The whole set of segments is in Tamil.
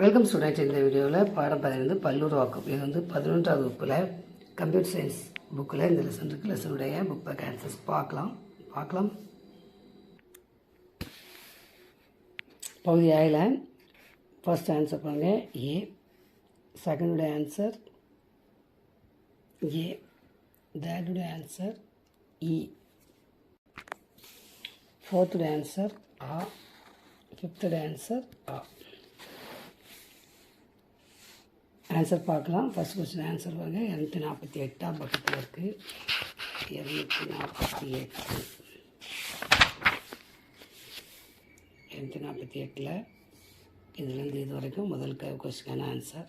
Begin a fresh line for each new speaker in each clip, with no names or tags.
வெல்கம் ஸ்டூடெண்ட்ஸ் இந்த வீடியோவில் பாடம் பதினைந்து பல்லுருவாக்கம் இது வந்து பதினொன்றாவது வகுப்பில் கம்ப்யூட்டர் சயின்ஸ் புக்கில் இந்த லெசன் இருக்கு. லெசனுடைய புக் பேக் ஆன்சர்ஸ் பார்க்கலாம். பார்க்கலாம். பகுதி ஆயில் ஃபர்ஸ்ட் ஆன்சர் பண்ணுங்கள் ஏ செகண்டுடைய ஆன்சர் ஏ தேர்டுடைய ஆன்சர் இ ஃபோர்த்துடைய ஆன்சர் ஆ ஃபிஃப்த்துடைய ஆன்சர் ஆ ஆன்சர் பார்க்கலாம். ஃபஸ்ட் கொஸ்டின் ஆன்சர் வாங்க இரநூத்தி நாற்பத்தி எட்டாம் பக்கத்தில் இருக்குது இரநூத்தி நாற்பத்தி எட்டு. இரநூத்தி நாற்பத்தி எட்டில் இதுலேருந்து இது வரைக்கும் முதல் கொஸ்டினான ஆன்சர்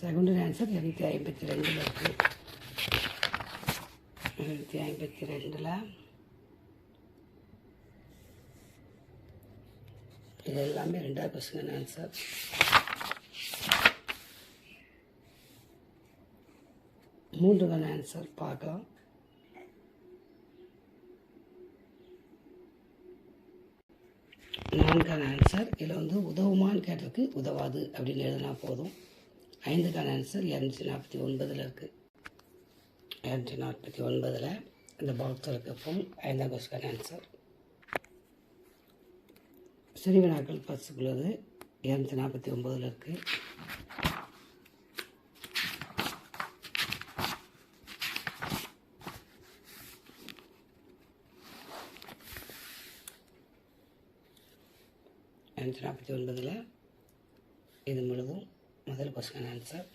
செகண்டரி ஆன்சர் இரநூத்தி ஐம்பத்தி ரெண்டில் இருக்குது இரநூத்தி ஐம்பத்தி ரெண்டில் இது எல்லாமே ரெண்டாவது கொஸ்டின் ஆன்சர் மூன்றுக்கான ஆன்சர் பார்க்கலாம். நான்கான ஆன்சர் இதில் வந்து உதவுமான்னு கேட்டிருக்கு உதவாது அப்படின்னு எழுதினா போதும். ஐந்துக்கான ஆன்சர் இரநூத்தி நாற்பத்தி ஒன்பதில் இருக்குது இரநூத்தி நாற்பத்தி ஒன்பதில் இந்த பாக்ஸில் இருக்கப்போ ஐந்தாம் கொஸ்டின் ஆன்சர் சிறு வினாக்கள் பசுக்குள்ளது இரநூத்தி நாற்பத்தி ஒம்போதில் இருக்குது இரநூத்தி நாற்பத்தி ஒன்பதில் இது முழுதும் முதல் கொஸ்டின் ஆன்சர்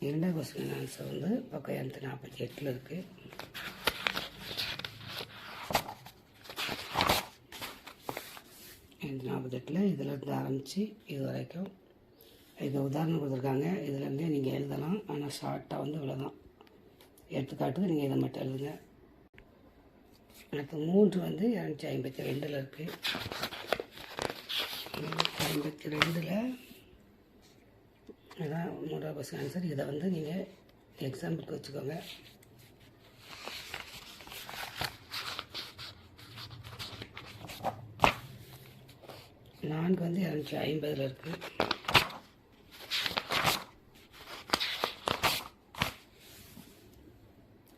இரண்டாவது கொஸ்டின் ஆன்சர் வந்து பக்கம் இரநூத்தி நாற்பத்தி எட்டில் இருக்குது இரநூத்தி நாற்பத்தெட்டில் இதிலேருந்து ஆரம்பித்து இது வரைக்கும் இது உதாரணம் கொடுத்துருக்காங்க. இதுலேருந்தே நீங்கள் எழுதலாம். ஆனால் ஷார்ட்டாக வந்து இவ்வளோதான் எடுத்துக்காட்டுக்கு நீங்கள் இதை மட்டும் எழுதுங்க. அடுத்து மூன்று வந்து இரநூத்தி ஐம்பத்தி ரெண்டில் இருக்குது இரநூத்தி ஐம்பத்தி ரெண்டில் இதான் மூன்றாவது கொஸ்டின் ஆன்சர் இதை வந்து நீங்கள் எக்ஸாம்பிளுக்கு வச்சுக்கோங்க. நான்கு வந்து இரநூத்தி ஐம்பதில் இருக்குது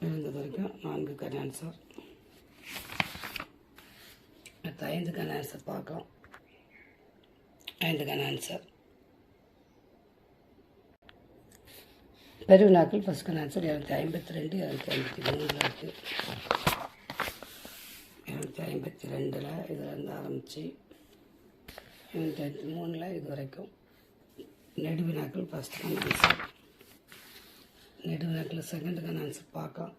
இருந்தது வரைக்கும் நான்குக்கான ஆன்சர் அடுத்து ஐந்துக்கான ஆன்சர் பார்க்கலாம். ஐந்துக்கான ஆன்சர் பெருவினாக்கள் ஃபஸ்ட்டுக்கான ஆன்சர் இரநூத்தி ஐம்பத்தி ரெண்டு இரநூத்தி ஐம்பத்தி மூணில் இருக்குது இரநூத்தி ஐம்பத்தி ரெண்டில் இதிலேருந்து ஆரம்பித்து இருபத்தி மூணில் இது வரைக்கும் நெடுவினாக்கள் ஃபஸ்ட் ஆன்சர் நெடுவினாக்கள் செகண்ட் ஆன்சர் பார்க்கலாம்.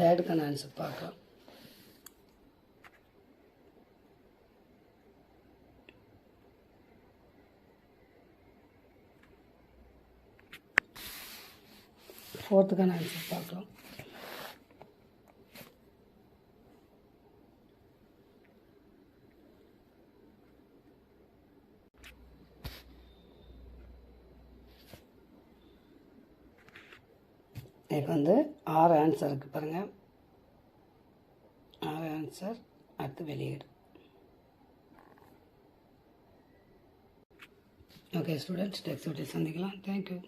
தேர்ட் ஆன்சர் பார்க்கலாம். ஃபோர்த்துக்கான ஆன்சர் பார்க்கலாம். இப்போ வந்து ஆறு ஆன்சர் இருக்குது பாருங்கள் ஆறு ஆன்சர் அடுத்து வெளியீடு. ஓகே ஸ்டூடெண்ட்ஸ் டெக்ஸ்ட் சந்திக்கலாம். Thank you